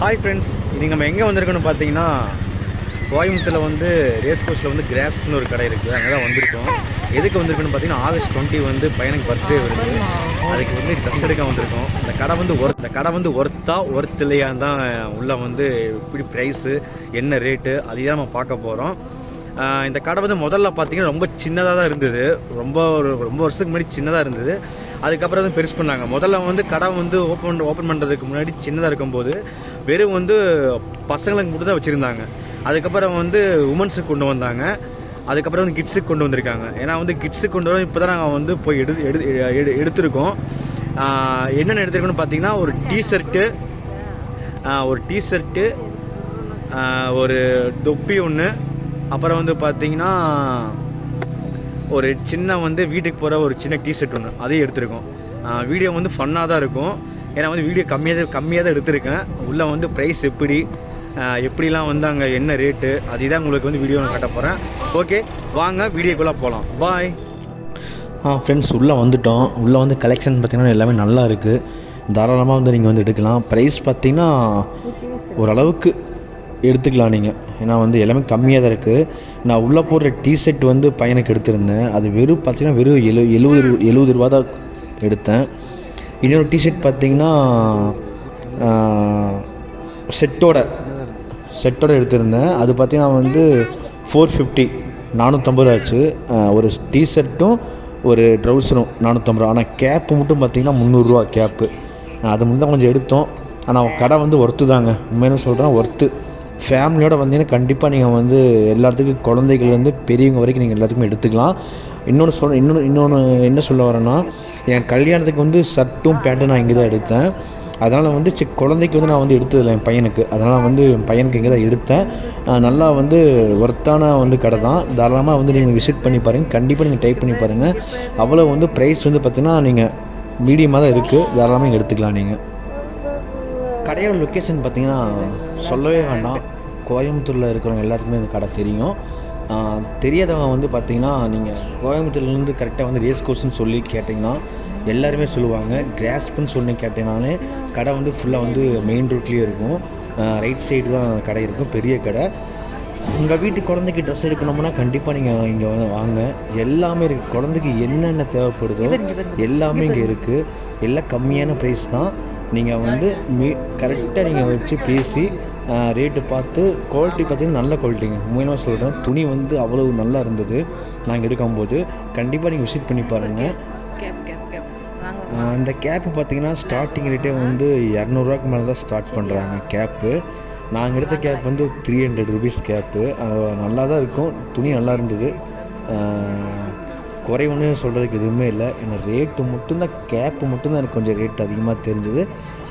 Hi friends இன்றைக்கி நம்ம எங்கே வந்திருக்கோன்னு பார்த்தீங்கன்னா கோயம்புத்தூரில் வந்து ரேஸ் கோர்ஸில் வந்து கிராஸ்ப்னு ஒரு கடை இருக்குது அங்கே தான் வந்திருக்கோம். எதுக்கு வந்திருக்குன்னு பார்த்தீங்கன்னா ஆகஸ்ட் டுவெண்ட்டி வந்து பையனுக்கு பர்த்டே வருது. அதுக்கு வந்து ட்ரெஸ் எடுக்க வந்திருக்கோம். இந்த கடை வந்து ஒர்த் இந்த கடை வந்து ஒர்த்தா ஒர்த் இல்லையான்னு தான் உள்ளே வந்து இப்படி ப்ரைஸு என்ன ரேட்டு அதையும் நம்ம பார்க்க போகிறோம் இந்த கடை வந்து முதல்ல பார்த்தீங்கன்னா ரொம்ப சின்னதாக தான் இருந்தது. ரொம்ப ஒரு ரொம்ப வருஷத்துக்கு முன்னாடி சின்னதாக இருந்தது. அதுக்கப்புறம் வந்து பெருசு பண்ணாங்க. முதல்ல வந்து கடை வந்து ஓப்பன் ஓப்பன் பண்ணுறதுக்கு முன்னாடி சின்னதாக இருக்கும்போது வெறும் வந்து பசங்களுக்கு மட்டும் தான் வச்சுருந்தாங்க. அதுக்கப்புறம் வந்து உமன்ஸுக்கு கொண்டு வந்தாங்க. அதுக்கப்புறம் வந்து கிட்ஸுக்கு கொண்டு வந்திருக்காங்க. ஏன்னா வந்து கிட்ஸுக்கு கொண்டு வர இப்போ தான் நாங்கள் வந்து போய் எடு எடு எடு- எடுத்திருக்கோம். என்னென்ன எடுத்திருக்கோன்னு பார்த்தீங்கன்னா ஒரு டீஷர்ட்டு ஒரு டீஷர்ட்டு ஒரு தொப்பி ஒன்று அப்புறம் வந்து பார்த்தீங்கன்னா ஒரு சின்ன வந்து வீட்டுக்கு போகிற ஒரு சின்ன டீஷர்ட் ஒன்று அதையும் எடுத்திருக்கோம். வீடியோ வந்து ஃபன்னாக தான் இருக்கும். ஏன்னா வந்து வீடியோ கம்மியாக தான் கம்மியாக தான் எடுத்திருக்கேன். உள்ளே வந்து ப்ரைஸ் எப்படி எப்படிலாம் வந்து அங்கே என்ன ரேட்டு அதுதான் உங்களுக்கு வந்து வீடியோ நான் காட்ட போகிறேன் ஓகே வாங்க வீடியோக்குள்ளே போகலாம் பாய் ஆ ஃப்ரெண்ட்ஸ் உள்ளே வந்துட்டோம். உள்ளே வந்து கலெக்ஷன் பார்த்திங்கன்னா எல்லாமே நல்லா இருக்குது தாராளமாக வந்து நீங்கள் வந்து எடுக்கலாம். ப்ரைஸ் பார்த்தீங்கன்னா ஓரளவுக்கு எடுத்துக்கலாம் நீங்கள் ஏன்னா வந்து எல்லாமே கம்மியாக தான் இருக்குது நான் உள்ளே போடுற டிஷர்ட் வந்து பையனுக்கு எடுத்திருந்தேன். அது வெறும் பார்த்தீங்கன்னா வெறும் எழு எழுபது ரூ- எழுபது ரூபா தான் எடுத்தேன். இன்னொரு டிஷர்ட் பார்த்தீங்கன்னா செட்டோட செட்டோட எடுத்திருந்தேன். அது பார்த்தீங்கன்னா வந்து ஃபோர் ஃபிஃப்டி நானூற்றம்பது ஆச்சு. ஒரு டிஷர்ட்டும் ஒரு ட்ரௌசரும் நானூற்றம்பது ரூபா. ஆனால் கேப்பு மட்டும் பார்த்தீங்கன்னா முந்நூறுரூவா கேப்பு அது மட்டும் தான் கொஞ்சம் எடுத்தோம். ஆனால் கடை வந்து ஒர்த்து தாங்க. உண்மையிலும் சொல்கிறேன் ஒர்த்து ஃபேமிலியோடு வந்தீங்கன்னா கண்டிப்பாக நீங்கள் வந்து எல்லாத்துக்கும் குழந்தைகள் வந்து பெரியவங்க வரைக்கும் நீங்கள் எல்லாத்துக்குமே எடுத்துக்கலாம். இன்னொன்று சொல்ல இன்னொன்று இன்னொன்று என்ன சொல்ல வரேன்னா என் கல்யாணத்துக்கு வந்து சர்ட்டும் பேண்ட்டும் நான் இங்கே தான் எடுத்தேன். அதனால் வந்து சி குழந்தைக்கு வந்து நான் வந்து எடுத்ததில்லை என் பையனுக்கு. அதனால் வந்து என் பையனுக்கு இங்கே தான் எடுத்தேன் நல்லா வந்து ஒர்த்தான வந்து கடை தான். தாராளமாக வந்து நீங்கள் விசிட் பண்ணி பாருங்கள் கண்டிப்பாக நீங்கள் டைப் பண்ணி பாருங்கள் அவ்வளோ வந்து ப்ரைஸ் வந்து பார்த்திங்கன்னா நீங்கள் மீடியமாக தான் இருக்குது தாராளமாக இங்கே எடுத்துக்கலாம் நீங்கள் கடையோட லொக்கேஷன் பார்த்தீங்கன்னா சொல்லவே வேண்டாம். கோயம்புத்தூரில் இருக்கிறவங்க எல்லாத்துக்குமே இந்த கடை தெரியும். தெரியாதவங்க வந்து பார்த்தீங்கன்னா நீங்கள் கோயம்புத்தூர்லேருந்து கரெக்டாக வந்து ரேஸ் கோர்ஸ்னு சொல்லி கேட்டிங்கன்னா எல்லாருமே சொல்லுவாங்க. கிராஸ்ப்னு சொல்லி கேட்டீங்கனாலே கடை வந்து ஃபுல்லாக வந்து மெயின் ரோட்லேயே இருக்கும். ரைட் சைடு தான் கடை இருக்கும். பெரிய கடை. உங்கள் வீட்டு குழந்தைக்கு ட்ரெஸ் எடுக்கணும்னா கண்டிப்பாக நீங்கள் இங்கே வந்து வாங்க. எல்லாமே இருக்குது குழந்தைக்கு என்னென்ன தேவைப்படுதோ எல்லாமே இங்கே இருக்குது எல்லாம் கம்மியான ப்ரைஸ் தான். நீங்கள் வந்து மீ கரெக்டாக நீங்கள் வச்சு பேசி ரேட்டு பார்த்து குவாலிட்டி பார்த்தீங்கன்னா நல்ல குவாலிட்டிங்க உண்மையாக சொல்கிறேன் துணி வந்து அவ்வளவு நல்லா இருந்தது நாங்கள் எடுக்கும்போது. கண்டிப்பாக நீங்கள் விசிட் பண்ணி பாருங்கள் அந்த கேப்பு பார்த்தீங்கன்னா ஸ்டார்டிங் ரேட்டே வந்து இரநூறுவாக்கு மேலே தான் ஸ்டார்ட் பண்ணுறாங்க கேப்பு நாங்கள் எடுத்த கேப் வந்து த்ரீ ஹண்ட்ரட் ருபீஸ் கேப்பு அது நல்லா தான் இருக்கும். துணி நல்லா இருந்தது. குறைவுன்னு குறை சொல்கிறதுக்கு எதுவுமே இல்லை. ஏன்னா ரேட்டு மட்டும்தான் கேப்பு மட்டும்தான் எனக்கு கொஞ்சம் ரேட் அதிகமாக தெரிஞ்சது.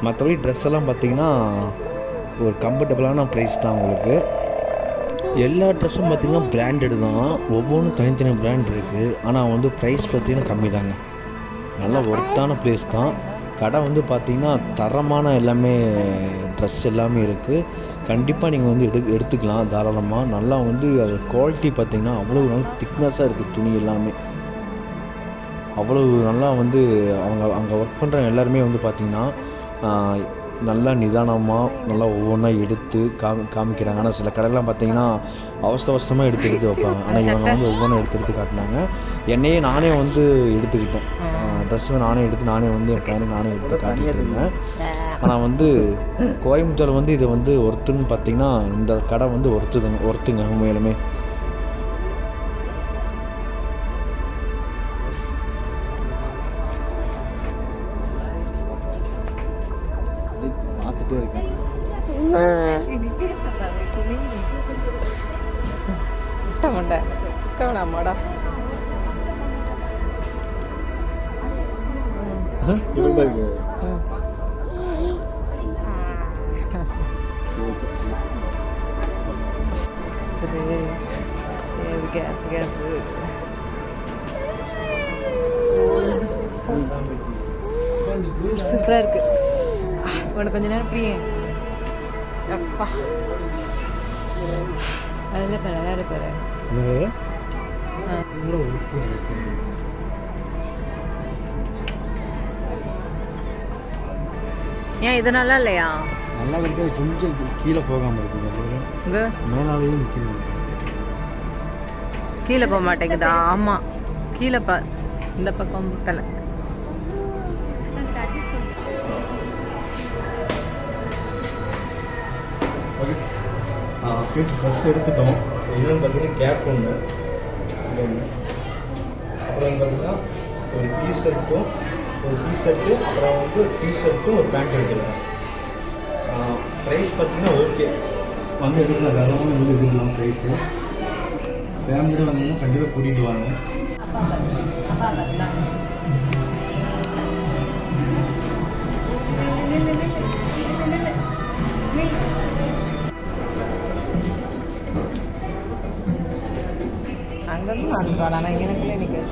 மற்றபடி ட்ரெஸ் எல்லாம் பார்த்தீங்கன்னா ஒரு கம்ஃபர்டபுளான ப்ரைஸ் தான் உங்களுக்கு. எல்லா ட்ரெஸ்ஸும் பார்த்தீங்கன்னா பிராண்டடு தான். ஒவ்வொன்றும் தனித்தனி பிராண்ட் இருக்குது ஆனால் வந்து ப்ரைஸ் பார்த்திங்கன்னா கம்மி தாங்க. நல்லா ஒர்த்தான ப்ளேஸ் தான். கடை வந்து பார்த்திங்கன்னா தரமான எல்லாமே ட்ரெஸ் எல்லாமே இருக்குது கண்டிப்பாக நீங்கள் வந்து எடு எடுத்துக்கலாம் தாராளமாக நல்லா வந்து அது குவாலிட்டி பார்த்திங்கன்னா அவ்வளோ நல்ல திக்னஸாக இருக்குது துணி எல்லாமே. அவ்வளவு நல்லா வந்து அவங்க அங்கே ஒர்க் பண்ணுற எல்லாருமே வந்து பார்த்திங்கன்னா நல்லா நிதானமாக நல்லா ஒவ்வொன்றா எடுத்து காமி காமிக்கிறாங்க. ஆனால் சில கடையெல்லாம் பார்த்தீங்கன்னா அவசர அவசரமாக எடுத்து எடுத்து வைப்பாங்க. ஆனால் இவங்க வந்து ஒவ்வொன்றும் எடுத்து எடுத்து காட்டினாங்க. என்னையே நானே வந்து எடுத்துக்கிட்டேன். ட்ரெஸ்ஸும் நானே எடுத்து நானே வந்து என் பையனுக்கு நானே எடுத்து காட்டிட்டு இருந்தேன். ஆனால் வந்து கோயம்புத்தூர் வந்து இது வந்து ஒர்த்துன்னு பார்த்தீங்கன்னா இந்த கடை வந்து ஒர்த்துதுங்க ஒர்த்துங்க உண்மையிலுமே. பார்த்துட்டே இருக்கேன் முட்டை முட்டை கவனா மாடா கேப் கேப் சூப்பராக இருக்கு உனக்கு கொஞ்ச நேரம் ஃப்ரீ. அப்பா. அதில் பாரு விளையாட பாரு ஏன் இது நல்லா இல்லையா? நல்லா இருக்கு கொஞ்சம் கீழே போகாமல் இருக்குது மேலாலேயும் நிற்கணும் கீழே போக மாட்டேங்குதா? ஆமா. கீழே பா இந்த பக்கம் தலை. ஓகே ஓகே பஸ் எடுத்துட்டோம் இன்னும் பார்த்தீங்கன்னா கேப் ஒன்று அப்புறம் பார்த்தீங்கன்னா ஒரு டீ ஷர்ட்டும் ஒரு டிஷர்ட்டு அப்புறம் வந்து டீ ஷர்ட்டும் ஒரு பேண்ட் எடுத்துருக்கேன் ப்ரைஸ் பார்த்தீங்கன்னா ஓகே வந்து எடுக்கலாம் வேறவங்க வந்து எடுக்கலாம் ப்ரைஸு ஃபேமிலியில் வந்தீங்கன்னா கண்டிப்பாக கூட்டிகிட்டு வாங்க அங்கேருந்து நான் ஆனால் எனக்கு நினைக்கிறேன்